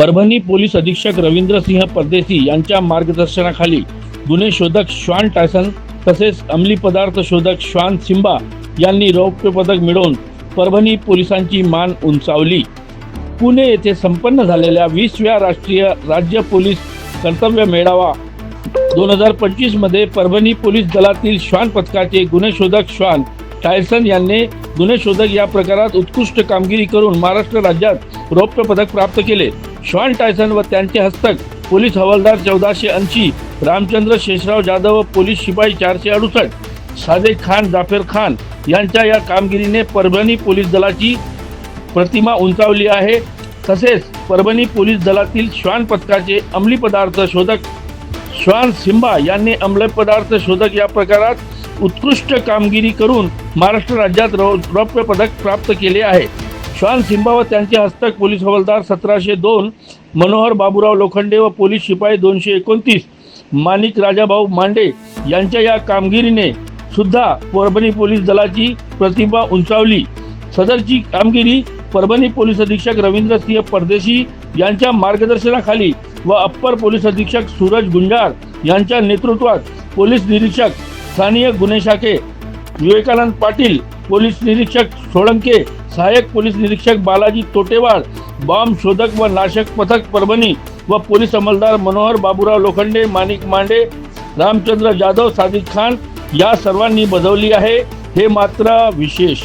Parbhani police अधीक्षक रवींद्रसिंह परदेशी यांच्या मार्गदर्शनाखाली गुन्हे शोधक श्वान टायसन तसेच अंमली पदार्थ शोधक श्वान सिंबा यांनी रौप्य पदक मिळवून परभणी पोलिसांची मान उंचावली. पुणे येथे संपन्न झालेल्या वीसव्या राष्ट्रीय राज्य पोलीस कर्तव्य मेळावा दोन हजार पंचवीसमध्ये परभणी पोलीस दलातील श्वान पथकाचे गुन्हे शोधक श्वान टायसन यांनी गुन्हे शोधक या प्रकारात उत्कृष्ट कामगिरी करून महाराष्ट्र राज्यात रौप्य पदक प्राप्त केले. श्वान टायसन व त्यांचे हस्तक पोलीस हवालदार चौदाशे ऐंशी रामचंद्र शेषराव जाधव व पोलीस शिपाई चारशे अडुसष्ट सादेक खान जाफेर खान यांच्या या कामगिरीने परभणी पोलीस दलाची प्रतिमा उंचावली आहे. तसेच परभणी पोलीस दलातील श्वान पथकाचे अंमली पदार्थ शोधक श्वान सिंबा यांनी अंमली पदार्थ शोधक या प्रकारात उत्कृष्ट कामगिरी करून महाराष्ट्र राज्यात रौ रौप्य पदक प्राप्त केले आहे. श्वान सिंबा व त्यांचे हस्तक पोलीस हवालदार सतराशे दोन मनोहर बाबूराव लोखंडे व पोलीस शिपाई दोनशे एकोणतीस माणिक राजाभाऊ मांडे यांच्या या कामगिरीने सुद्धा परभणी पोलीस दलाची प्रतिभा उंचावली. सदरची कामगिरी परभणी पोलीस अधीक्षक रवींद्र सिंह परदेशी यांच्या मार्गदर्शनाखाली व अप्पर पोलीस अधीक्षक सूरज गुंजार यांच्या नेतृत्वात पोलीस निरीक्षक स्थानीय गुन्हे शाखे विवेकानंद पाटील पोलीस निरीक्षक सोळंके सहाय्यक पोलीस निरीक्षक बालाजी तोटेवाड बॉम्ब शोधक व नाशक पथक परभणी व पोलीस अंमलदार मनोहर बाबूराव लोखंडे माणिक मांडे रामचंद्र जाधव सादिक खान या सर्वांनी बजावली आहे. हे मात्र विशेष.